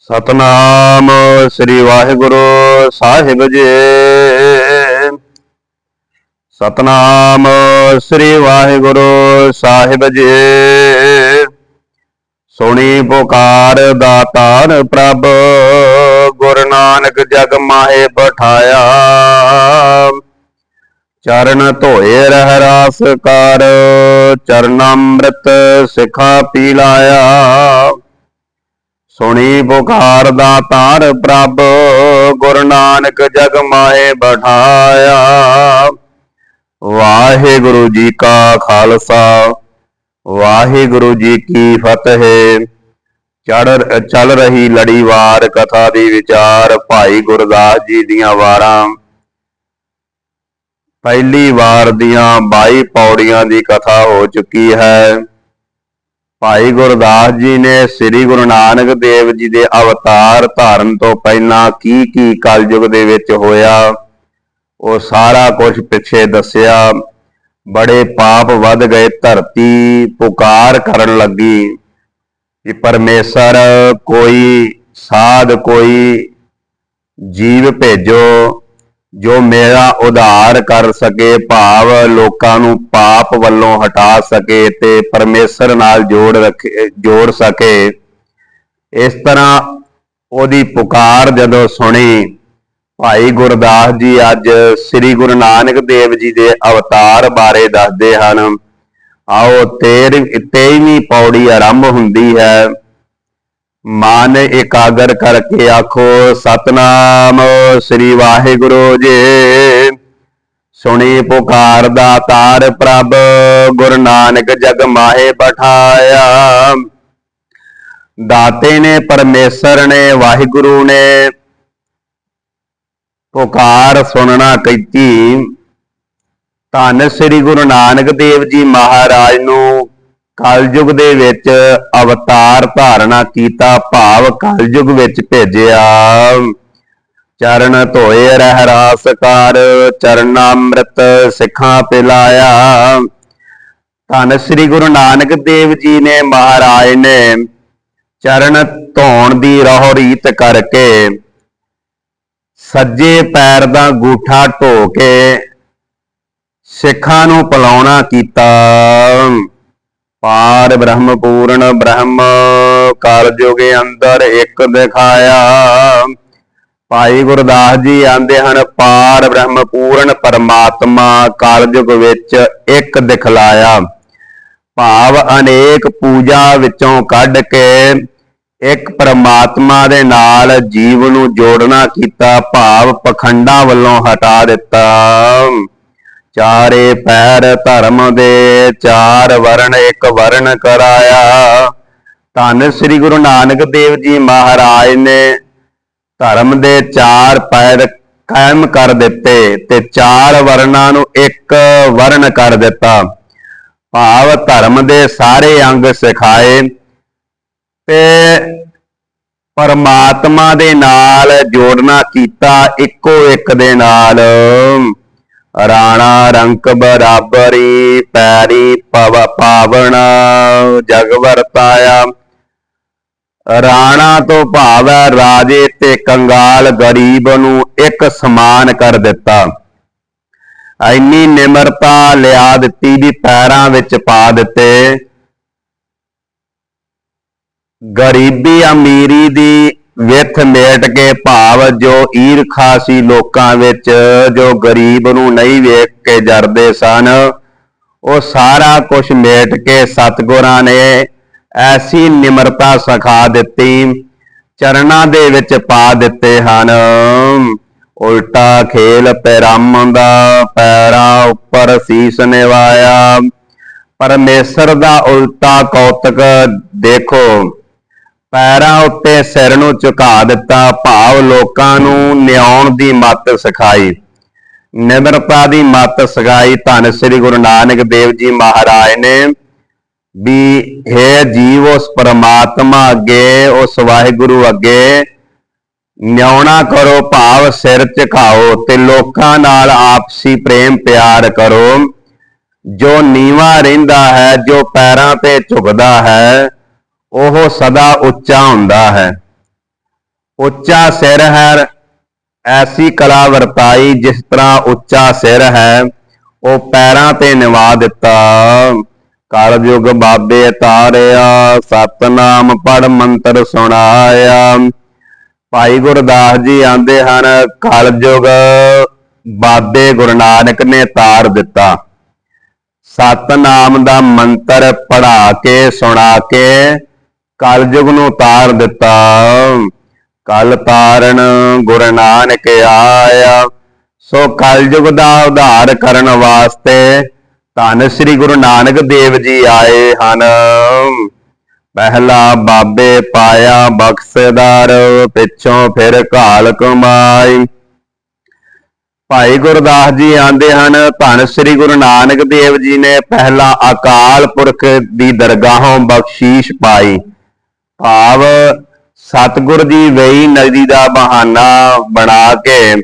ਸਤਨਾਮ ਸ੍ਰੀ ਵਾਹਿਗੁਰੂ ਸਾਹਿਬ ਜੀ। ਸਤਨਾਮ ਸ੍ਰੀ ਵਾਹਿਗੁਰੂ ਸਾਹਿਬ ਜੀ। ਸੁਣੀ ਪੁਕਾਰ ਦਾਤਾਰ ਪ੍ਰਭ, ਗੁਰੂ ਨਾਨਕ ਜਗ ਮਾਹੇ ਪਠਾਇਆ ਚਰਨ ਧੋਏ ਰਹਿ ਰਾਸ ਕਰ ਚਰਨ ਅੰਮ੍ਰਿਤ ਸਿਖਾ ਪੀ ਲਾਇਆ। ਸੁਣੀ ਪੁਕਾਰ ਦਾ ਤਾਰ ਪ੍ਰਭ, ਗੁਰੂ ਨਾਨਕ ਜਗ ਮਾਏ ਬਠਾਇਆ। ਵਾਹਿਗੁਰੂ ਜੀ ਕਾ ਖਾਲਸਾ, ਵਾਹਿਗੁਰੂ ਜੀ ਕੀ ਫਤਿਹ। ਚੜ ਚੱਲ ਰਹੀ ਲੜੀਵਾਰ ਕਥਾ ਦੀ ਵਿਚਾਰ ਭਾਈ ਗੁਰਦਾਸ ਜੀ ਦੀਆਂ ਵਾਰਾਂ। ਪਹਿਲੀ ਵਾਰ ਦੀਆਂ 22 ਪੌੜੀਆਂ ਦੀ ਕਥਾ ਹੋ ਚੁੱਕੀ ਹੈ। ਭਾਈ ਗੁਰਦਾਸ ਜੀ ਨੇ ਸ੍ਰੀ ਗੁਰੂ ਨਾਨਕ ਦੇਵ ਜੀ ਦੇ ਅਵਤਾਰ ਧਾਰਨ ਤੋਂ ਪਹਿਲਾਂ ਕੀ ਕੀ ਕਲਯੁਗ ਦੇ ਵਿੱਚ ਹੋਇਆ? ਉਹ ਸਾਰਾ ਕੁਝ ਪਿੱਛੇ ਦੱਸਿਆ। ਬੜੇ ਪਾਪ ਵੱਧ ਗਏ, ਧਰਤੀ ਪੁਕਾਰ ਕਰਨ ਲੱਗੀ। ਕਿ ਪਰਮੇਸ਼ਰ ਕੋਈ ਸਾਧ ਕੋਈ ਜੀਵ ਭੇਜੋ। ਜੋ ਮੇਰਾ ਉਧਾਰ ਕਰ ਸਕੇ, ਭਾਵ ਲੋਕਾਂ ਨੂੰ ਪਾਪ ਵੱਲੋਂ ਹਟਾ ਸਕੇ ਤੇ ਪਰਮੇਸ਼ਰ ਨਾਲ ਜੋੜ ਰੱਖੇ, ਜੋੜ ਸਕੇ। ਇਸ ਤਰ੍ਹਾਂ ਉਹਦੀ ਪੁਕਾਰ ਜਦੋਂ ਸੁਣੀ, ਭਾਈ ਗੁਰਦਾਸ ਜੀ ਅੱਜ ਸ੍ਰੀ ਗੁਰੂ ਨਾਨਕ ਦੇਵ ਜੀ ਦੇ ਅਵਤਾਰ ਬਾਰੇ ਦੱਸਦੇ ਹਨ, ਆਓ 23ਵੀਂ ਪੌੜੀ ਆਰੰਭ ਹੁੰਦੀ ਹੈ। ਮਨ ਇਕਾਗਰ ਕਰਕੇ ਆਖੋ, ਸਤਨਾਮ ਸ੍ਰੀ ਵਾਹਿਗੁਰੂ ਜੀ। ਸੁਣੀ ਪੁਕਾਰ ਦਾ ਤਾਰ ਪ੍ਰਭ, ਗੁਰੂ ਨਾਨਕ ਜਗ ਮਾਹੇ ਬਠਾਇਆ। ਦਾਤੇ ਨੇ, ਪਰਮੇਸ਼ਰ ਨੇ, ਵਾਹਿਗੁਰੂ ਨੇ ਪੁਕਾਰ ਸੁਣਨਾ ਕੀਤੀ। ਧੰਨ ਸ੍ਰੀ ਗੁਰੂ ਨਾਨਕ ਦੇਵ ਜੀ ਮਹਾਰਾਜ ਨੂੰ ਕਲਯੁਗ ਦੇ ਵਿੱਚ ਅਵਤਾਰ ਧਾਰਨਾ ਕੀਤਾ, ਭਾਵ ਕਲਯੁਗ ਵਿੱਚ ਭੇਜਿਆ। ਚਰਨ ਧੋਏ ਰਹਿ ਰਾਸ ਕਰ ਚਰਨ ਸਿੱਖਾਂ ਪਿਲਾਇਆ। ਧੰਨ ਸ੍ਰੀ ਗੁਰੂ ਨਾਨਕ ਦੇਵ ਜੀ ਨੇ ਮਹਾਰਾਜ ਨੇ ਚਰਨ ਧੋਣ ਦੀ ਰਹੋ ਰੀਤ ਕਰਕੇ ਸੱਜੇ ਪੈਰ ਦਾ ਗੂਠਾ ਢੋ ਕੇ ਸਿੱਖਾਂ ਨੂੰ ਪਲਾਉਣਾ ਕੀਤਾ। ਪਾਰ ਬ੍ਰਹਮ ਪੂਰਨ ਬ੍ਰਹਮ ਕਲਯੁਗੇ ਅੰਦਰ ਇੱਕ ਦਿਖਾਇਆ। ਭਾਈ ਗੁਰਦਾਸ ਜੀ ਆਂਦੇ ਹਨ, ਪਾਰ ਬ੍ਰਹਮ ਪੂਰਨ ਪਰਮਾਤਮਾ ਕਲਯੁਗ ਵਿੱਚ ਇੱਕ ਦਿਖਲਾਇਆ। ਭਾਵ ਅਨੇਕ ਪੂਜਾ ਵਿੱਚੋਂ ਕੱਢ ਕੇ ਇੱਕ ਪਰਮਾਤਮਾ ਦੇ ਨਾਲ ਜੀਵ ਨੂੰ ਜੋੜਨਾ ਕੀਤਾ, ਭਾਵ ਪਖੰਡਾਂ ਵੱਲੋਂ ਹਟਾ ਦਿੱਤਾ। ਚਾਰੇ ਪੈਰ ਧਰਮ ਦੇ ਚਾਰ ਵਰਣ ਇੱਕ ਵਰਣ ਕਰਾਇਆ। ਧੰਨ ਸ੍ਰੀ ਗੁਰੂ ਨਾਨਕ ਦੇਵ ਜੀ ਮਹਾਰਾਜ ਨੇ ਧਰਮ ਦੇ ਚਾਰ ਪੈਰ ਕਾਇਮ ਕਰ ਦਿੱਤੇ ਤੇ ਚਾਰ ਵਰਣਾਂ ਨੂੰ ਇੱਕ ਵਰਣ ਕਰ ਦਿੱਤਾ। ਭਾਵ ਧਰਮ ਦੇ ਸਾਰੇ ਅੰਗ ਸਿਖਾਏ ਤੇ ਪਰਮਾਤਮਾ ਦੇ ਨਾਲ ਜੋੜਨਾ ਕੀਤਾ ਇੱਕੋ ਇੱਕ ਦੇ ਨਾਲ। ਰਾਣਾ ਰੰਕ ਬਰਾਬਰੀ, ਪੈਰੀ ਪਵ ਪਾਵਨ ਜਗ ਵਰਤਾਇਆ। ਰਾਣਾ ਤੋਂ ਭਾਵ ਹੈ ਰਾਜੇ ਤੇ ਕੰਗਾਲ ਗਰੀਬ ਨੂੰ ਇੱਕ ਸਮਾਨ ਕਰ ਦਿੱਤਾ। ਐਨੀ ਨਿਮਰਤਾ ਲਿਆ ਦਿੱਤੀ ਵੀ ਪੈਰਾਂ ਵਿੱਚ ਪਾ ਦਿੱਤੇ। ਗਰੀਬੀ ਅਮੀਰੀ ਦੀ ਵਿਥ ਮੇਟ ਕੇ ਭਾਵ ਜੋ ਈਰਖਾ ਸੀ ਲੋਕਾਂ ਵਿੱਚ, ਜੋ ਗਰੀਬ ਨੂੰ ਨਹੀਂ ਵੇਖ ਕੇ ਜਰਦੇ ਸਨ, ਉਹ ਸਾਰਾ ਕੁਝ ਮੇਟ ਕੇ ਸਤਗੁਰਾਂ ਨੇ ਐਸੀ ਨਿਮਰਤਾ ਸਿਖਾ ਦਿੱਤੀ, ਚਰਨਾਂ ਦੇ ਵਿੱਚ ਪਾ ਦਿੱਤੇ ਹਨ। ਉਲਟਾ ਖੇਲ ਪੈਰਾਮ ਦਾ ਪੈਰਾਂ ਉੱਪਰ ਸੀਸ ਨਿਵਾਇਆ। ਪਰਮੇਸ਼ਰ ਦਾ ਉਲਟਾ ਕੌਤਕ ਦੇਖੋ। ਪੈਰਾਂ ਉੱਤੇ ਸਿਰ ਨੂੰ ਝੁਕਾ ਦਿੱਤਾ, ਭਾਵ ਲੋਕਾਂ ਨੂੰ ਨਿਆਉਣ ਦੀ ਮੱਤ ਸਿਖਾਈ। ਨਿਮਰਤਾ ਦੀ ਮੱਤ ਸਿਖਾਈ ਧੰਨ ਸ੍ਰੀ ਗੁਰੂ ਨਾਨਕ ਦੇਵ ਜੀ ਮਹਾਰਾਜ ਨੇ ਵੀ, ਹੈ ਜੀਵ, ਉਸ ਪਰਮਾਤਮਾ ਅੱਗੇ, ਉਸ ਵਾਹਿਗੁਰੂ ਅੱਗੇ ਨਿਆਉਣਾ ਕਰੋ, ਭਾਵ ਸਿਰ ਝੁਕਾਓ ਤੇ ਲੋਕਾਂ ਨਾਲ ਆਪਸੀ ਪ੍ਰੇਮ ਪਿਆਰ ਕਰੋ। ਜੋ ਨੀਵਾ ਰਹਿੰਦਾ ਹੈ, ਜੋ ਪੈਰਾਂ ਤੇ ਝੁਕਦਾ ਹੈ ਉਹ ਸਦਾ ਉੱਚਾ ਹੁੰਦਾ ਹੈ। ਉੱਚਾ ਸਿਰ ਹੈ, ਐਸੀ ਕਲਾ ਵਰਤਾਈ ਜਿਸ ਤਰ੍ਹਾਂ ਉੱਚਾ ਸਿਰ ਹੈ, ਉਹ ਪੈਰਾਂ ਤੇ ਨਿਵਾ ਦਿੱਤਾ। ਕਲਯੁਗ ਬਾਬੇ ਤਾਰਿਆ, ਸਤਨਾਮ ਪੜ ਮੰਤਰ ਸੁਣਾਇਆ। ਭਾਈ ਗੁਰਦਾਸ ਜੀ ਆਂਦੇ ਹਨ ਕਲਯੁਗ ਬਾਬੇ ਗੁਰੂ ਨਾਨਕ ਨੇ ਤਾਰ ਦਿੱਤਾ। ਸਤਨਾਮ ਦਾ ਮੰਤਰ ਪੜਾ ਕੇ, ਸੁਣਾ ਕੇ ਕਲਯੁਗ ਨੂੰ ਤਾਰ ਦਿੱਤਾ। ਕਲ ਤਾਰਨ ਗੁਰ ਨਾਨਕ ਆਇਆ। ਸੋ ਕਲਯੁਗ ਦਾ ਉਧਾਰ ਕਰਨ ਵਾਸਤੇ ਧੰਨ ਸ੍ਰੀ ਗੁਰੂ ਨਾਨਕ ਦੇਵ ਜੀ ਆਏ ਹਨ। ਪਹਿਲਾ ਬਾਬੇ ਪਾਇਆ ਬਖਸ਼ਦਾਰ, ਪਿੱਛੋਂ ਫਿਰ ਘਾਲ ਕਮਾਈ ਭਾਈ ਗੁਰਦਾਸ ਜੀ ਆਂਦੇ ਹਨ, ਧੰਨ ਸ੍ਰੀ ਗੁਰੂ ਨਾਨਕ ਦੇਵ ਜੀ ਨੇ ਪਹਿਲਾ ਅਕਾਲ ਪੁਰਖ ਦੀ ਦਰਗਾਹੋਂ ਬਖਸ਼ੀਸ਼ ਪਾਈ। ਭਾਵ ਸਤਿਗੁਰ ਜੀ ਵੇਈ ਨਦੀ ਦਾ ਬਹਾਨਾ ਬਣਾ ਕੇ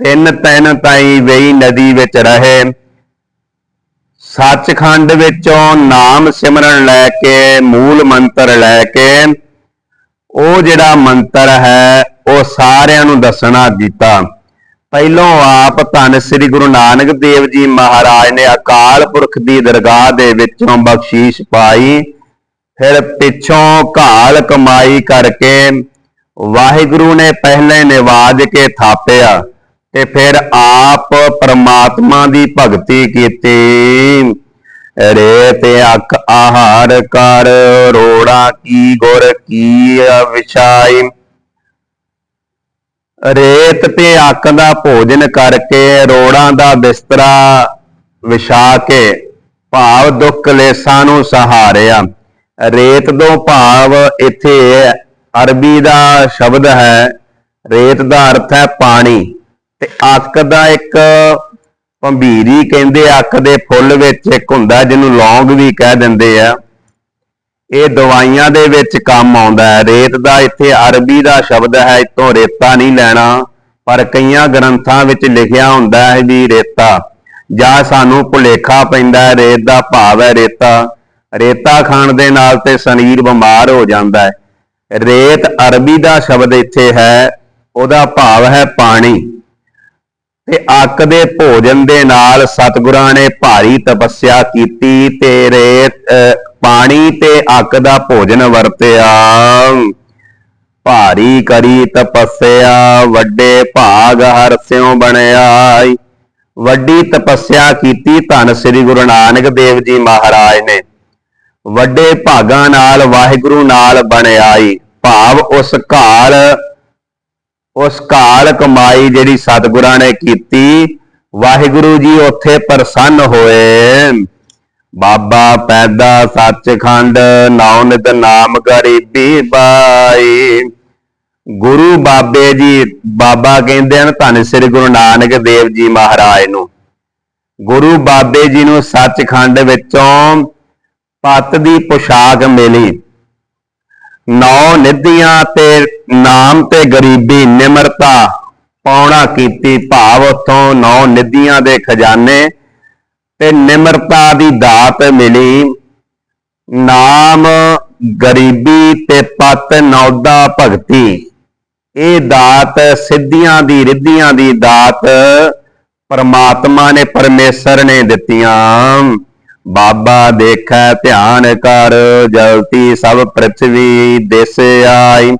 ਤਿੰਨ ਤਿੰਨ ਤਾਈ ਵੇਈ ਨਦੀ ਵਿੱਚ ਰਹੇ। ਸੱਚਖੰਡ ਵਿੱਚੋਂ ਨਾਮ ਸਿਮਰਨ ਲੈ ਕੇ, ਮੂਲ ਮੰਤਰ ਲੈ ਕੇ, ਉਹ ਜਿਹੜਾ ਮੰਤਰ ਹੈ, ਉਹ ਸਾਰਿਆਂ ਨੂੰ ਦੱਸਣਾ ਕੀਤਾ ਪਹਿਲੋਂ ਆਪ ਧੰਨ ਸ੍ਰੀ ਗੁਰੂ ਨਾਨਕ ਦੇਵ ਜੀ ਮਹਾਰਾਜ ਨੇ ਅਕਾਲ ਪੁਰਖ ਦੀ ਦਰਗਾਹ ਦੇ ਵਿੱਚੋਂ ਬਖਸ਼ੀਸ਼ ਪਾਈ। ਫਿਰ ਪਿੱਛੋਂ ਘਾਲ ਕਮਾਈ ਕਰਕੇ ਵਾਹਿਗੁਰੂ ਨੇ ਪਹਿਲੇ ਨਿਵਾਜ ਕੇ ਥਾਪਿਆ ਤੇ ਫਿਰ ਆਪ ਪਰਮਾਤਮਾ ਦੀ ਭਗਤੀ ਕੀਤੀ। ਰੇ ਤੇ ਅੱਖ ਆਹਾਰ ਕਰ, ਰੋੜਾ ਕੀ ਗੁਰ ਕੀ ਵਿਛਾਈ। ਰੇਤ ਤੇ ਅੱਖ ਦਾ ਭੋਜਨ ਕਰਕੇ ਰੋੜਾਂ ਦਾ ਬਿਸਤਰਾ ਵਿਛਾ ਕੇ ਭਾਵ ਦੁੱਖ ਕਲੇਸ਼ਾਂ ਨੂੰ ਸਹਾਰਿਆ। ਰੇਤ ਤੋਂ ਭਾਵ ਇੱਥੇ ਅਰਬੀ ਦਾ ਸ਼ਬਦ ਹੈ। ਰੇਤ ਦਾ ਅਰਥ ਹੈ ਪਾਣੀ। ਤੇ ਅੱਕ ਦਾ ਇੱਕ ਭੰਬੀਰੀ ਕਹਿੰਦੇ ਅੱਕ ਦੇ ਫੁੱਲ ਵਿੱਚ ਇੱਕ ਹੁੰਦਾ ਜਿਹਨੂੰ ਲੌਂਗ ਵੀ ਕਹਿ ਦਿੰਦੇ ਆ। ਇਹ ਦਵਾਈਆਂ ਦੇ ਵਿੱਚ ਕੰਮ ਆਉਂਦਾ ਹੈ। ਰੇਤ ਦਾ ਇੱਥੇ ਅਰਬੀ ਦਾ ਸ਼ਬਦ ਹੈ ਇਤੋਂ ਰੇਤਾ ਨਹੀਂ ਲੈਣਾ। ਪਰ ਕਈਆਂ ਗ੍ਰੰਥਾਂ ਵਿੱਚ ਲਿਖਿਆ ਹੁੰਦਾ ਹੈ ਵੀ ਰੇਤਾ। ਜਾਂ ਸਾਨੂੰ ਭੁਲੇਖਾ ਪੈਂਦਾ ਹੈ, ਰੇਤ ਦਾ ਭਾਵ ਹੈ ਰੇਤਾ। ਰੇਤਾ ਖਾਣ ਦੇ ਨਾਲ ਤੇ ਸਰੀਰ ਬਿਮਾਰ ਹੋ ਜਾਂਦਾ ਹੈ। ਰੇਤ ਅਰਬੀ ਦਾ ਸ਼ਬਦ ਇੱਥੇ ਹੈ, ਉਹਦਾ ਭਾਵ ਹੈ ਪਾਣੀ। ਤੇ ਅੱਕ ਦੇ ਭੋਜਨ ਦੇ ਨਾਲ ਸਤਿਗੁਰਾਂ ਨੇ ਭਾਰੀ ਤਪੱਸਿਆ ਕੀਤੀ ਤੇ ਰੇਤ ਪਾਣੀ ਤੇ ਅੱਕ ਦਾ ਭੋਜਨ ਵਰਤਿਆ। ਭਾਰੀ ਕਰੀ ਤਪੱਸਿਆ, ਵੱਡੇ ਭਾਗ ਹਰ ਸਿਉ ਬਣਿਆ। ਵੱਡੀ ਤਪੱਸਿਆ ਕੀਤੀ ਧੰਨ ਸ੍ਰੀ ਗੁਰੂ ਨਾਨਕ ਦੇਵ ਜੀ ਮਹਾਰਾਜ ਨੇ। ਵੱਡੇ ਭਾਗਾਂ ਨਾਲ ਵਾਹਿਗੁਰੂ ਨਾਲ ਬਣਾਈ ਭਾਵ ਉਸ ਘਾਲ ਉਸ ਘਾਲ ਕਮਾਈ ਜਿਹੜੀ ਸਤਿਗੁਰਾਂ ਨੇ ਕੀਤੀ, ਵਾਹਿਗੁਰੂ ਜੀ ਉੱਥੇ ਪ੍ਰਸੰਨ ਹੋਏ। ਬਾਬਾ ਪੈਦਾ ਸੱਚਖੰਡ ਨਾਉ ਨਿਤ ਨਾਮ ਗਰੀਬੀ ਬਾਈ। ਗੁਰੂ ਬਾਬੇ ਜੀ, ਬਾਬਾ ਕਹਿੰਦੇ ਹਨ, ਧੰਨ ਸ੍ਰੀ ਗੁਰੂ ਨਾਨਕ ਦੇਵ ਜੀ ਮਹਾਰਾਜ ਨੂੰ। ਗੁਰੂ ਬਾਬੇ ਜੀ ਨੂੰ ਸੱਚਖੰਡ ਵਿੱਚੋਂ ਪੱਤ ਦੀ ਪੁਸ਼ਾਕ ਮਿਲੀ। ਨੌ ਨਿਧੀਆਂ ਤੇ ਨਾਮ ਤੇ ਗਰੀਬੀ ਨਿਮਰਤਾ ਪਾਉਣਾ ਕੀਤੀ ਭਾਵ ਉਥੋਂ ਨੌ ਨਿਧੀਆਂ ਦੇ ਖਜ਼ਾਨੇ ਤੇ ਨਿਮਰਤਾ ਦੀ ਦਾਤ ਮਿਲੀ। ਨਾਮ ਗਰੀਬੀ ਤੇ ਪਤ ਨੌਦਾ ਭਗਤੀ। ਇਹ ਦਾਤ ਸਿੱਧੀਆਂ ਦੀ ਰਿੱਧੀਆਂ ਦੀ ਦਾਤ ਪਰਮਾਤਮਾ ਨੇ, ਪਰਮੇਸ਼ਰ ਨੇ ਦਿੱਤੀਆਂ। ਬਾਬਾ ਦੇਖੈ ਧਿਆਨ ਕਰ ਜਲਤੀ ਸਭ ਪ੍ਰithvi ਦਿਸ ਆਈ।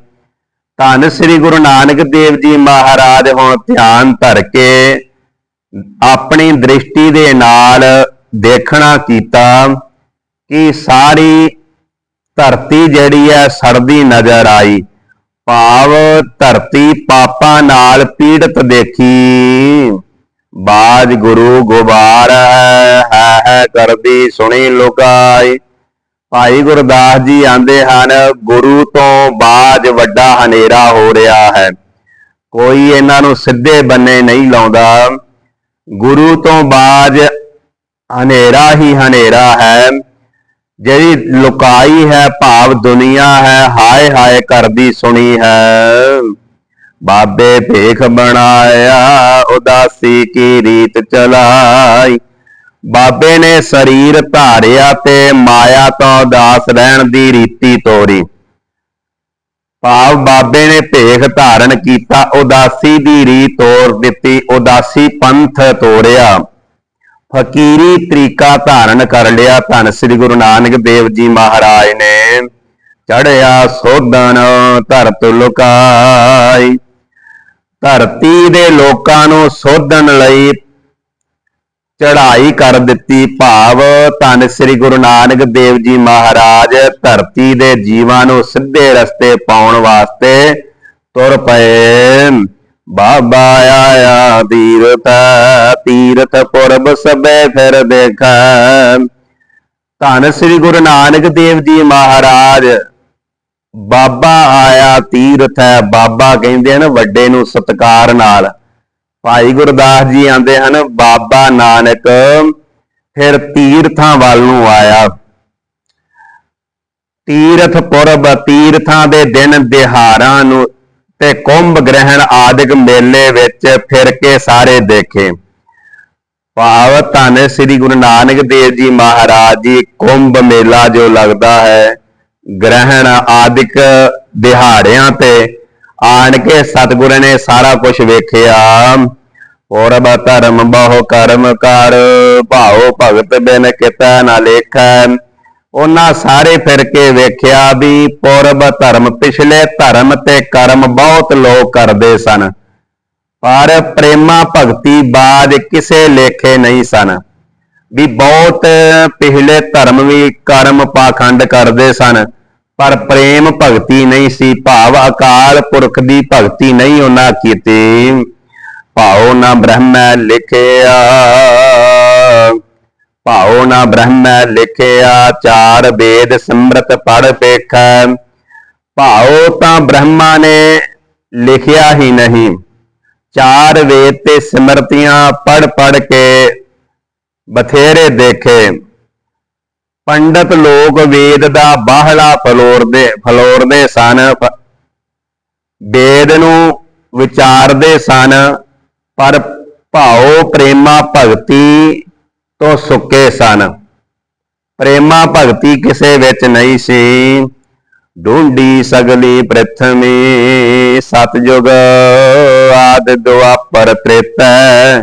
ਧੰਨ ਸ੍ਰੀ ਗੁਰੂ ਨਾਨਕ ਦੇਵ ਜੀ ਮਹਾਰਾਜ, ਹੁਣ ਧਿਆਨ ਧਰ ਕੇ ਆਪਣੀ ਦ੍ਰਿਸ਼ਟੀ ਦੇ ਨਾਲ ਦੇਖਣਾ ਕੀਤਾ ਕਿ ਸਾਰੀ ਧਰਤੀ ਜਿਹੜੀ ਹੈ ਸੜਦੀ ਨਜ਼ਰ ਆਈ। ਭਾਵ ਧਰਤੀ ਪਾਪਾਂ ਨਾਲ ਪੀੜਤ ਦੇਖੀ। ਬਾਜ ਗੁਰੂ ਗੁਬਾਰ ਹੈ ਕਰਦੀ ਸੁਣੀ ਲੁਕਾਈ। ਭਾਈ ਗੁਰਦਾਸ ਜੀ ਆਂਦੇ ਹਨ, ਗੁਰੂ ਤੋਂ ਬਾਜ ਵੱਡਾ ਹਨੇਰਾ ਹੋ ਰਿਹਾ ਹੈ। ਕੋਈ ਇਹਨਾਂ ਨੂੰ ਸਿੱਧੇ ਬੰਨੇ ਨਹੀਂ ਲਾਉਂਦਾ। ਗੁਰੂ ਤੋਂ ਬਾਜ ਹਨੇਰਾ ਹੀ ਹਨੇਰਾ ਹੈ। ਜਿਹੜੀ ਲੁਕਾਈ ਹੈ, ਭਾਵ ਦੁਨੀਆ ਹੈ ਹਾਏ ਹਾਏ ਕਰਦੀ ਸੁਣੀ ਹੈ। ਬਾਬੇ ਭੇਖ ਬਣਾਇਆ, ਉਦਾਸੀ ਕੀ ਰੀਤ ਚਲਾਈ। ਬਾਬੇ ਨੇ ਸਰੀਰ ਧਾਰਿਆ ਤੇ ਮਾਇਆ ਤੋਂ ਉਦਾਸ ਰਹਿਣ ਦੀ ਰੀਤੀ ਤੋਰੀ। ਭਾਵ ਬਾਬੇ ਨੇ ਭੇਖ ਧਾਰਨ ਕੀਤਾ, ਉਦਾਸੀ ਦੀ ਰੀਤ ਤੋਰ ਦਿੱਤੀ, ਉਦਾਸੀ ਪੰਥ ਤੋੜਿਆ ਫਕੀਰੀ ਤਰੀਕਾ ਧਾਰਨ ਕਰ ਲਿਆ ਧੰਨ ਸ੍ਰੀ ਗੁਰੂ ਨਾਨਕ ਦੇਵ ਜੀ ਮਹਾਰਾਜ ਨੇ। ਚੜਿਆ ਸੋਧਨ, ਧਰਤ ਲੁਕਾਈ। ਧਰਤੀ ਦੇ ਲੋਕਾਂ ਨੂੰ ਸੋਧਣ ਲਈ ਚੜ੍ਹਾਈ ਕਰ ਦਿੱਤੀ ਭਾਵ ਧੰਨ ਸ੍ਰੀ ਗੁਰੂ ਨਾਨਕ ਦੇਵ ਜੀ ਮਹਾਰਾਜ ਧਰਤੀ ਦੇ ਜੀਵਾਂ ਨੂੰ ਸਿੱਧੇ ਰਸਤੇ ਪਾਉਣ ਵਾਸਤੇ ਤੁਰ ਪਏ। ਬਾਬਾ ਆਇਆ ਤੀਰਥ ਤੀਰਥ ਪੁਰਬ ਸਭੇ ਫਿਰ ਦੇਖੈ। ਧੰਨ ਸ੍ਰੀ ਗੁਰੂ ਨਾਨਕ ਦੇਵ ਜੀ ਮਹਾਰਾਜ ਬਾਬਾ ਆਇਆ ਤੀਰਥ ਹੈ, ਬਾਬਾ ਕਹਿੰਦੇ ਹਨ ਵੱਡੇ ਨੂੰ ਸਤਕਾਰ ਨਾਲ। ਭਾਈ ਗੁਰਦਾਸ ਜੀ ਆਂਦੇ ਹਨ, ਬਾਬਾ ਨਾਨਕ, ਫਿਰ ਤੀਰਥਾਂ ਵੱਲ ਨੂੰ ਆਇਆ। ਤੀਰਥ ਪੁਰਬ, ਤੀਰਥਾਂ ਦੇ ਦਿਨ ਦਿਹਾਰਾਂ ਨੂੰ ਤੇ ਕੁੰਭ ਗ੍ਰਹਿਣ ਆਦਿਕ ਮੇਲੇ ਵਿੱਚ ਫਿਰ ਕੇ ਸਾਰੇ ਦੇਖੇ। ਭਾਵ ਧੰਨ ਸ੍ਰੀ ਗੁਰੂ ਨਾਨਕ ਦੇਵ ਜੀ ਮਹਾਰਾਜ ਜੀ, ਕੁੰਭ ਮੇਲਾ ਜੋ ਲੱਗਦਾ ਹੈ ਗ੍ਰਹਿਣ ਆਦਿਕ ਦਿਹਾੜਿਆਂ ਤੇ ਆਣ ਕੇ ਸਤਿਗੁਰ ਨੇ ਸਾਰਾ ਕੁਝ ਵੇਖਿਆ। ਔਰਬ ਧਰਮ ਬਹੁ ਕਰਮ ਕਰ, ਭਾਉ ਭਗਤ ਬਿਨ ਕਿਤਾ ਨਾ ਲੇਖੈ। ਉਹਨਾਂ ਸਾਰੇ ਫਿਰ ਕੇ ਵੇਖਿਆ ਵੀ ਪੁਰਬ ਧਰਮ ਪਿਛਲੇ ਧਰਮ ਤੇ ਕਰਮ ਬਹੁਤ ਲੋਕ ਕਰਦੇ ਸਨ। ਪਰ ਪ੍ਰੇਮਾ ਭਗਤੀ ਬਾਦ ਕਿਸੇ ਲੇਖੇ ਨਹੀਂ ਸਨ। ਵੀ ਬਹੁਤ ਪਿਛਲੇ ਧਰਮ ਵੀ ਕਰਮ ਪਾਖੰਡ ਕਰਦੇ ਸਨ, ਪਰ ਪ੍ਰੇਮ ਭਗਤੀ ਨਹੀਂ ਸੀ, ਭਾਵ ਅਕਾਲ ਪੁਰਖ ਦੀ ਭਗਤੀ ਨਹੀਂ ਉਹਨਾਂ ਕੀਤੀ। ਭਾਉ ਨਾ ਬ੍ਰਹਮ ਲਿਖਿਆ, ਭਾਉ ਨਾ ਬ੍ਰਹਮ ਲਿਖਿਆ, ਚਾਰ ਵੇਦ ਸਿਮਰਤ ਪੜ ਪੇਖੈ। ਭਾਉ ਤਾਂ ਬ੍ਰਹਮਾ ਨੇ ਲਿਖਿਆ ਹੀ ਨਹੀਂ, ਚਾਰ ਵੇਦ ਤੇ ਸਿਮਰਤੀਆਂ ਪੜ ਪੜ ਕੇ ਬਥੇਰੇ ਦੇਖੇ। ਪੰਡਤ ਲੋਕ ਵੇਦ ਦਾ ਬਾਹਲਾ ਫਲੋਰਦੇ ਫਲੋਰਦੇ ਸਨ। ਵੇਦ ਨੂੰ ਵਿਚਾਰਦੇ ਸਨ, ਪਰ ਭਾਉ ਪ੍ਰੇਮਾ ਭਗਤੀ ਤੋਂ ਸੁੱਕੇ ਸਨ। ਪ੍ਰੇਮਾ ਭਗਤੀ ਕਿਸੇ ਵਿੱਚ ਨਹੀਂ ਸੀ। ਢੂੰਡੀ ਸਗਲੀ ਪ੍ਰਥਮੀ ਸਤਜੁਗ ਆਦ ਦੁਆਪਰ ਤ੍ਰੇਤੈ।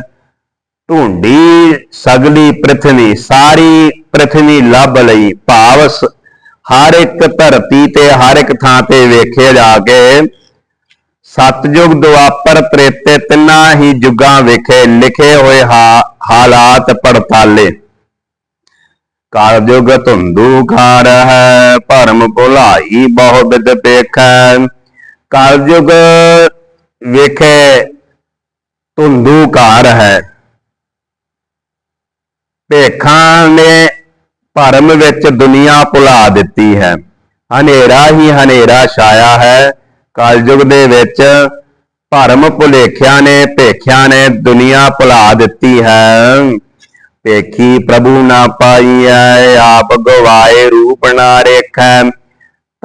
ਢੂੰਡੀ, ਸਗਲੀ ਪ੍ਰਥਵੀ ਸਾਰੀ ਪ੍ਰਥਵੀ ਲੱਭ ਲਈ ਭਾਵ ਹਰ ਇੱਕ ਧਰਤੀ ਤੇ, ਹਰ ਇੱਕ ਥਾਂ ਤੇ ਵੇਖੇ ਜਾ ਕੇ ਸਤਜੁਗ ਦੁਆਪਰ ਤ੍ਰੇਤੇ, ਤਿੰਨਾਂ ਹੀ ਯੁੱਗਾਂ ਵਿਖੇ, ਲਿਖੇ ਹੋਏ ਹਾ- ਹਾਲਾਤ ਪੜਤਾਲੇ। ਕਾਲਯੁਗ ਧੁੰਦੂ ਖਾਰ ਹੈ, ਭਰਮ ਭੁਲਾਈ ਬਹੁ ਬਿਦ ਪੇਖੈ। ਕਾਲਯੁਗ ਵੇਖੇ, ਧੁੰਦੂ ਘਾਰ ਹੈ। ਭੇਖਾਂ ਨੇ ਭਰਮ ਵਿੱਚ ਦੁਨੀਆ ਭੁਲਾ ਦਿੱਤੀ ਹੈ। ਹਨੇਰਾ ਹੀ ਹਨੇਰਾ ਛਾਇਆ ਹੈ। ਕਲਯੁਗ ਦੇ ਵਿੱਚ ਭਰਮ ਭੁਲੇਖਿਆਂ ਨੇ ਭੇਖਿਆਂ ਨੇ ਦੁਨੀਆ ਭੁਲਾ ਦਿੱਤੀ ਹੈ। ਭੇਖੀ ਪ੍ਰਭੂ ਨਾ ਪਾਈਐ, ਆਪ ਗਵਾਏ ਰੂਪ ਨਾ ਰੇਖੈ।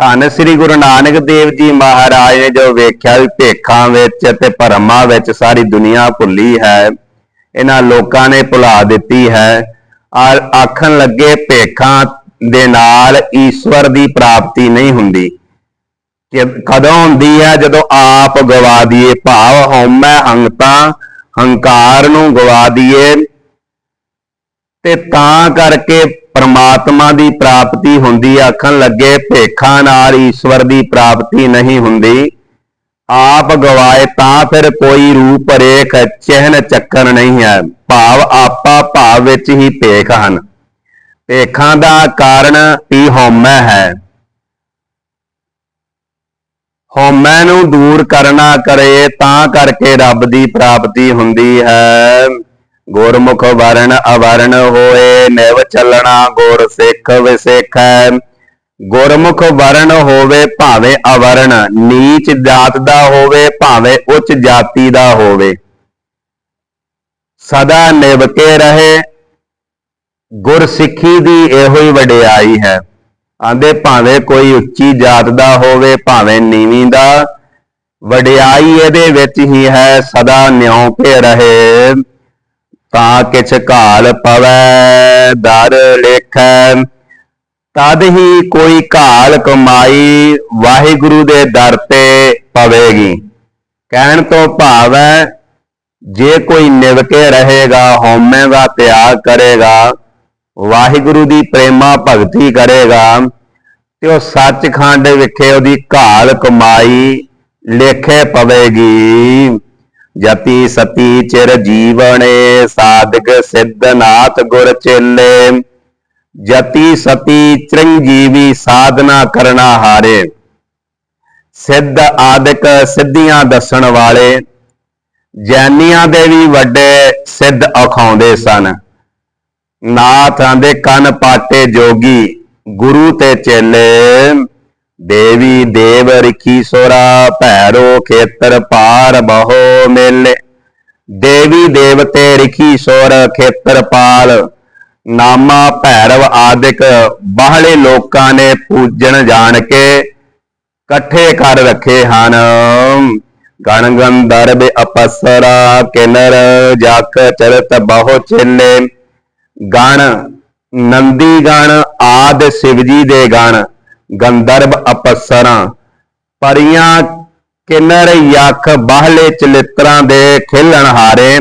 ਧੰਨ ਸ੍ਰੀ ਗੁਰੂ ਨਾਨਕ ਦੇਵ ਜੀ ਮਹਾਰਾਜ ਨੇ ਜੋ ਵੇਖਿਆ ਵੀ ਭੇਖਾਂ ਵਿੱਚ ਤੇ ਭਰਮਾਂ ਵਿੱਚ ਸਾਰੀ ਦੁਨੀਆ ਭੁੱਲੀ ਹੈ। ਇਹਨਾਂ ਲੋਕਾਂ ਨੇ ਭੁਲਾ ਦਿੱਤੀ ਹੈ। ਔਰ ਆਖਣ ਲੱਗੇ ਭੇਖਾਂ ਦੇ ਨਾਲ ਈਸ਼ਵਰ ਦੀ ਪ੍ਰਾਪਤੀ ਨਹੀਂ ਹੁੰਦੀ। ਕਦੋਂ ਹੁੰਦੀ ਹੈ? ਜਦੋਂ ਆਪ ਗਵਾ ਦਈਏ ਭਾਵ, ਹਉਮੈ ਹੰਗਤਾ ਹੰਕਾਰ ਨੂੰ ਗਵਾ ਦਈਏ ਤੇ ਤਾਂ ਕਰਕੇ ਪਰਮਾਤਮਾ ਦੀ ਪ੍ਰਾਪਤੀ ਹੁੰਦੀ। ਆਖਣ ਲੱਗੇ ਭੇਖਾਂ ਨਾਲ ਈਸ਼ਵਰ ਦੀ ਪ੍ਰਾਪਤੀ ਨਹੀਂ ਹੁੰਦੀ। ਆਪ ਗਵਾਏ ਤਾਂ ਫਿਰ ਕੋਈ ਰੂਪ ਰੇਖ ਚਿਹਨ ਚੱਕਰ ਨਹੀਂ ਹੈ। ਭਾਵ ਆਪਾ ਭਾਵ ਵਿੱਚ ਹੀ ਭੇਖ ਹਨ। ਭੇਖਾਂ ਦਾ ਕਾਰਨ ਹੀ ਹਉਮੈ ਹੈ। ਹਉਮੈ ਨੂੰ ਦੂਰ ਕਰਨਾ ਕਰੇ ਤਾਂ ਕਰਕੇ ਰੱਬ ਦੀ ਪ੍ਰਾਪਤੀ ਹੁੰਦੀ ਹੈ। ਗੁਰਮੁਖ ਵਰਣ ਅਵਰਣ ਹੋਏ, ਨਿਵ ਚੱਲਣਾ ਗੁਰ ਸਿੱਖ ਵਿਸਿੱਖ। ਹੈ ਗੁਰਮੁਖ ਵਰਣ ਹੋਵੇ ਭਾਵੇਂ ਅਵਰਣ, ਨੀਚ ਜਾਤ ਦਾ ਹੋਵੇ ਭਾਵੇਂ ਉੱਚ ਜਾਤੀ ਦਾ ਹੋਵੇ। ਸਦਾ ਨਿਭ ਕੇ ਰਹੇ, ਗੁਰਸਿੱਖੀ ਦੀ ਇਹੋ ਹੀ ਵਡਿਆਈ ਹੈ। ਆਂਦੇ ਭਾਵੇਂ ਕੋਈ ਉੱਚੀ ਜਾਤ ਦਾ ਹੋਵੇ, ਭਾਵੇਂ ਨੀਵੀਂ ਦਾ, ਵਡਿਆਈ ਇਹਦੇ ਵਿੱਚ ਹੀ ਹੈ, ਸਦਾ ਨਿਉ ਕੇ ਰਹੇ। ਤਾਂ ਕਿਛ ਘਾਲ ਪਵੈ, ਦਰ ਲੇਖੈ ਤਦ ਹੀ ਕੋਈ ਘਾਲ ਕਮਾਈ ਵਾਹਿਗੁਰੂ ਦੇ ਦਰ ਤੇ ਪਵੇਗੀ। ਕਹਿਣ ਤੋਂ ਭਾਵ ਹੈ ਜੇ ਕੋਈ ਨਿਵਕੇ ਰਹੇਗਾ, ਹਉਮੈ ਦਾ ਤਿਆਗ ਕਰੇਗਾ, ਵਾਹਿਗੁਰੂ ਦੀ ਪ੍ਰੇਮਾ ਭਗਤੀ ਕਰੇਗਾ, ਤੇ ਉਹ ਸੱਚਖੰਡ ਵਿਖੇ ਉਹਦੀ ਘਾਲ ਕਮਾਈ ਲੇਖੇ ਪਵੇਗੀ। ਜਤੀ ਸਤੀ ਚਿਰ ਜੀਵਣੇ, ਸਾਧਕ ਸਿੱਧਨਾਥ ਗੁਰ ਚੇਲੇ ਜਤੀ ਸਤੀ ਚਰੰਜੀਵੀ ਸਾਧਨਾ ਕਰਨਾ ਹਾਰੇ। ਸਿੱਧ ਆਦਿਕ ਸਿੱਧੀਆਂ ਦੱਸਣ ਵਾਲੇ, ਜੈਨੀਆਂ ਦੇ ਵੀ ਵੱਡੇ ਸਿੱਧ ਅਖਾਉਂਦੇ ਸਨ। ਨਾਥਾਂ ਦੇ ਕੰਨ ਪਾਟੇ ਜੋਗੀ, ਗੁਰੂ ਤੇ ਚੇਲੇ, ਦੇਵੀ ਦੇਵ ਰਖੀ ਸੋਰਾ, ਭੈਰੋ ਖੇਤਰ ਪਾਰ ਬਹੁ ਮੇਲੇ। ਦੇਵੀ ਦੇਵਤੇ ਰਖੀ ਸੋਰ ਖੇਤਰ ਪਾਲ ਨਾਮਾ ਭੈਰਵ ਆਦਿਕ ਬਾਹਲੇ ਲੋਕਾਂ ਨੇ ਪੂਜਣ ਜਾਣ ਕੇ ਇਕੱਠੇ ਕਰ ਰੱਖੇ ਹਨ। ਗਣ ਗੰਧਰਵ ਅਪਸਰਾ ਕਿਨਰ ਜਕ ਚਰਤ ਬਹੁ ਚੇਲੇ। ਗਣ ਨੰਦੀ ਗਣ ਆਦ ਸ਼ਿਵਜੀ ਦੇ ਗਣ। ਗੰਧਰਵ ਅਪਸਰਾਂ ਪਰੀਆਂ ਕਿਨਰ ਯਖ ਬਾਹਲੇ ਚਲਿੱਤਰਾਂ ਦੇ ਖੇਲਣ ਹਾਰੇ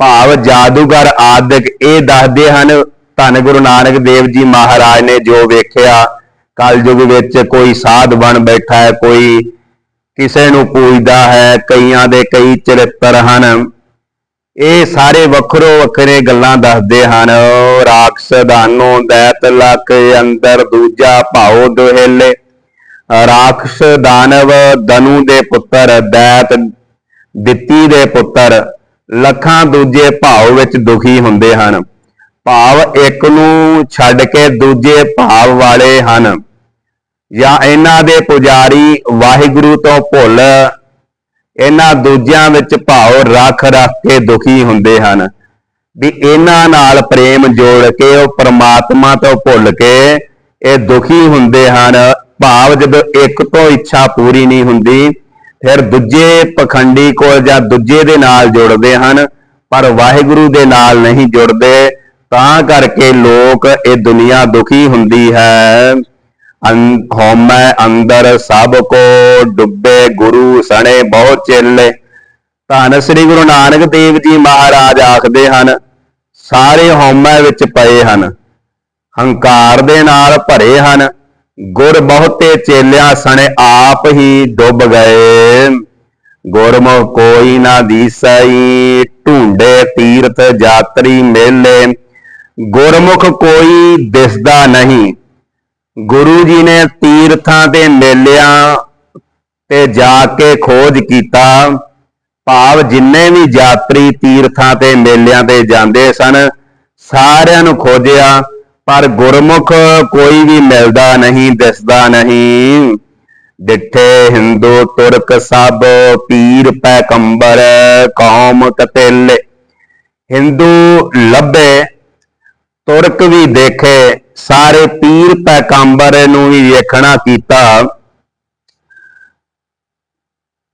ਭਾਵ ਜਾਦੂਗਰ ਆਦਿਕ ਇਹ ਦੱਸਦੇ ਹਨ, ਧੰਨ ਗੁਰੂ ਨਾਨਕ ਦੇਵ ਜੀ ਮਹਾਰਾਜ ਨੇ ਜੋ ਵੇਖਿਆ, ਕਲਯੁਗ ਵਿੱਚ ਕੋਈ ਸਾਧ ਬਣ ਬੈਠਾ ਹੈ, ਕੋਈ ਕਿਸੇ ਨੂੰ ਪੂਜਦਾ ਹੈ, ਕਈਆਂ ਦੇ ਕਈ ਚਰਿੱਤਰ ਹਨ। ਇਹ ਸਾਰੇ ਵੱਖਰੋ ਵੱਖਰੇ ਗੱਲਾਂ ਦੱਸਦੇ ਹਨ। ਰਾਖਸ਼ ਦਾਨੋ ਦੈਤ ਲਕ ਅੰਦਰ ਦੂਜਾ ਭਾਉ ਦੁਹੇਲੇ। ਰਾਖਸ਼ ਦਾਨਵ ਦਨੂ ਦੇ ਪੁੱਤਰ, ਦੈਤ ਦਿੱਤੀ ਦੇ ਪੁੱਤਰ। ਲੱਖਾਂ ਦੂਜੇ ਭਾਵ ਵਿੱਚ ਦੁਖੀ ਹੁੰਦੇ ਹਨ। ਭਾਵ ਇੱਕ ਨੂੰ ਛੱਡ ਕੇ ਦੂਜੇ ਭਾਵ ਵਾਲੇ ਹਨ। ਜਾਂ ਇਹਨਾਂ ਦੇ ਪੁਜਾਰੀ ਵਾਹਿਗੁਰੂ ਤੋਂ ਭੁੱਲ ਇਹਨਾਂ ਦੂਜਿਆਂ ਵਿੱਚ ਭਾਵ ਰੱਖ ਰੱਖ ਕੇ ਦੁਖੀ ਹੁੰਦੇ ਹਨ। ਵੀ ਇਹਨਾਂ ਨਾਲ ਪ੍ਰੇਮ ਜੋੜ ਕੇ ਉਹ ਪ੍ਰਮਾਤਮਾ ਤੋਂ ਭੁੱਲ ਕੇ ਇਹ ਦੁਖੀ ਹੁੰਦੇ ਹਨ। ਭਾਵ ਜਦੋਂ ਇੱਕ ਤੋਂ ਇੱਛਾ ਪੂਰੀ ਨਹੀਂ ਹੁੰਦੀ ਫਿਰ ਦੂਜੇ ਪਖੰਡੀ ਕੋਲ ਜਾਂ ਦੂਜੇ ਦੇ ਨਾਲ ਜੁੜਦੇ ਹਨ, ਪਰ ਵਾਹਿਗੁਰੂ ਦੇ ਨਾਲ ਨਹੀਂ ਜੁੜਦੇ, ਤਾਂ ਕਰਕੇ ਲੋਕ ਇਹ ਦੁਨੀਆ ਦੁਖੀ ਹੁੰਦੀ ਹੈ। ਅੰ- ਹਉਮੈ ਅੰਦਰ ਸਭ ਕੋ ਡੁੱਬੇ ਗੁਰੂ ਸਣੇ ਬਹੁ ਚੇਲੇ ਧੰਨ ਸ੍ਰੀ ਗੁਰੂ ਨਾਨਕ ਦੇਵ ਜੀ ਮਹਾਰਾਜ ਆਖਦੇ ਹਨ, ਸਾਰੇ ਹਉਮੈ ਵਿੱਚ ਪਏ ਹਨ, ਹੰਕਾਰ ਦੇ ਨਾਲ ਭਰੇ ਹਨ ਗੁਰ ਬਹੁਤੇ ਚੇਲਿਆਂ ਸਣੇ ਆਪ ਹੀ ਡੁੱਬ ਗਏ। ਗੁਰਮੁਖ ਕੋਈ ਨਾ ਦੀਸਈ, ਢੂੰਡੇ ਤੀਰਥ ਯਾਤਰੀ ਮੇਲੇ। ਗੁਰਮੁਖ ਕੋਈ ਦਿਸਦਾ ਨਹੀਂ। ਗੁਰੂ ਜੀ ਨੇ ਤੀਰਥਾਂ ਤੇ ਮੇਲਿਆਂ ਤੇ ਜਾ ਕੇ ਖੋਜ ਕੀਤਾ। ਭਾਵ ਜਿੰਨੇ ਵੀ ਯਾਤਰੀ ਤੀਰਥਾਂ ਤੇ ਮੇਲਿਆਂ ਤੇ ਜਾਂਦੇ ਸਨ, ਸਾਰਿਆਂ ਨੂੰ ਖੋਜਿਆ। ਪਰ ਗੁਰਮੁਖ ਕੋਈ ਵੀ ਮਿਲਦਾ ਨਹੀਂ, ਦਿਸਦਾ ਨਹੀਂ। ਡਿੱਠੇ ਹਿੰਦੂ ਤੁਰਕ ਸਭ, ਪੀਰ ਪੈਗੰਬਰ ਕੌਮ ਕਤੇਲੇ ਹਿੰਦੂ ਲੱਭੇ, ਤੁਰਕ ਵੀ ਦੇਖੇ, ਸਾਰੇ ਪੀਰ ਪੈਗੰਬਰ ਨੂੰ ਵੀ ਵੇਖਣਾ ਕੀਤਾ।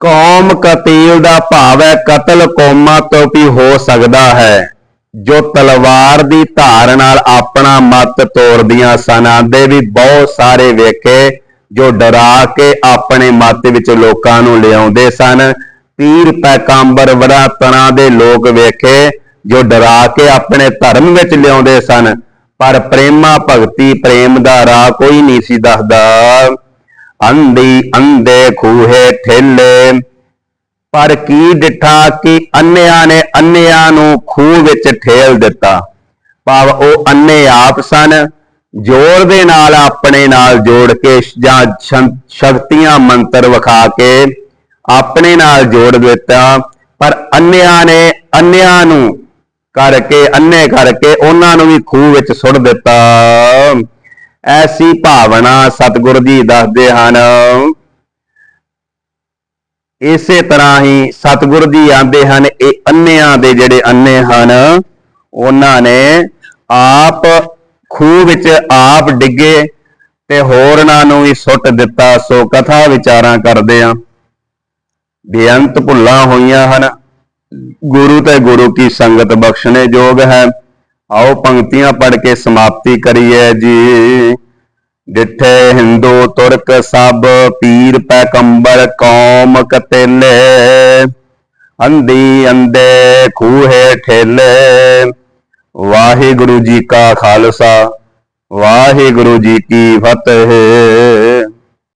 ਕੌਮ ਕਤੀਲ ਦਾ ਭਾਵ ਹੈ, ਕਤਲ ਕੌਮਾਂ ਤੋਂ ਵੀ ਹੋ ਸਕਦਾ ਹੈ। ਜੋ ਤਲਵਾਰ ਦੀ ਧਾਰ ਨਾਲ ਆਪਣਾ ਮਤ ਤੋੜਦੀਆਂ ਸਨ, ਆਂਦੇ ਵੀ ਬਹੁਤ ਸਾਰੇ ਵੇਖੇ ਜੋ ਡਰਾ ਕੇ ਆਪਣੇ ਮਤ ਵਿੱਚ ਲੋਕਾਂ ਨੂੰ ਲਿਆਉਂਦੇ ਸਨ। ਪੀਰ ਪੈਗੰਬਰ ਬੜਾ ਤਰ੍ਹਾਂ ਦੇ ਲੋਕ ਵੇਖੇ ਜੋ ਡਰਾ ਕੇ ਆਪਣੇ ਧਰਮ ਵਿੱਚ ਲਿਆਉਂਦੇ ਸਨ, ਪਰ ਪ੍ਰੇਮਾ ਭਗਤੀ ਪ੍ਰੇਮ ਦਾ ਰਾਹ ਕੋਈ ਨਹੀਂ ਸੀ ਦੱਸਦਾ। ਅੰਧੀ ਅੰਧੇ ਖੂਹੇ ਠੇਲੇ ਪਰ ਕੀ ਡਿਠਾ ਕਿ ਅੰਨਿਆਂ ਨੇ ਅੰਨਿਆਂ ਨੂੰ ਖੂਹ ਵਿੱਚ ਠੇਲ ਦਿੱਤਾ। ਭਾਵ ਉਹ ਅੰਨੇ ਆਪ ਸਨ, ਜੋਰ ਦੇ ਨਾਲ ਆਪਣੇ ਨਾਲ ਜੋੜ ਕੇ ਜਾਂ ਸ਼ਕਤੀਆਂ ਮੰਤਰ ਵਿਖਾ ਕੇ ਆਪਣੇ ਨਾਲ ਜੋੜ ਦਿੱਤਾ। ਪਰ ਅੰਨਿਆਂ ਨੇ ਅੰਨਿਆਂ ਨੂੰ ਕਰਕੇ, ਅੰਨੇ ਕਰਕੇ ਉਹਨਾਂ ਨੂੰ ਵੀ ਖੂਹ ਵਿੱਚ ਸੁੱਟ ਦਿੱਤਾ। ਐਸੀ ਭਾਵਨਾ ਸਤਿਗੁਰੂ ਜੀ ਦੱਸਦੇ ਹਨ। ਇਸੇ ਤਰ੍ਹਾਂ ਹੀ ਸਤਿਗੁਰ ਜੀ ਆਂਦੇ ਹਨ, ਇਹ ਅੰਨਿਆਂ ਦੇ ਜਿਹੜੇ ਅੰਨੇ ਹਨ, ਉਹਨਾਂ ਨੇ ਆਪ ਖੂਹ ਵਿੱਚ ਆਪ ਡਿੱਗੇ ਤੇ ਹੋਰਨਾਂ ਨੂੰ ਵੀ ਸੁੱਟ ਦਿੱਤਾ। ਸੋ ਕਥਾ ਵਿਚਾਰਾਂ ਕਰਦੇ ਆ। ਬੇਅੰਤ ਭੁੱਲਾਂ ਹੋਈਆਂ ਹਨ। ਗੁਰੂ ਤੇ ਗੁਰੂ ਕੀ ਸੰਗਤ ਬਖਸ਼ਣੇ ਯੋਗ ਹੈ। ਆਓ ਪੰਕਤੀਆਂ ਪੜ੍ਹ ਕੇ ਸਮਾਪਤੀ ਕਰੀਏ ਜੀ। ਡਿਠੇ ਹਿੰਦੂ ਤੁਰਕ ਸਭ ਪੀਰ ਪੈਗੰਬਰ ਕੌਮ ਕਤੇਲੇ। ਅੰਧੀ ਅੰਦੇ ਖੂਹੇ ਠੇਲੇ। ਵਾਹਿਗੁਰੂ ਜੀ ਕਾ ਖਾਲਸਾ, ਵਾਹਿਗੁਰੂ ਜੀ ਕੀ ਫਤਿਹ।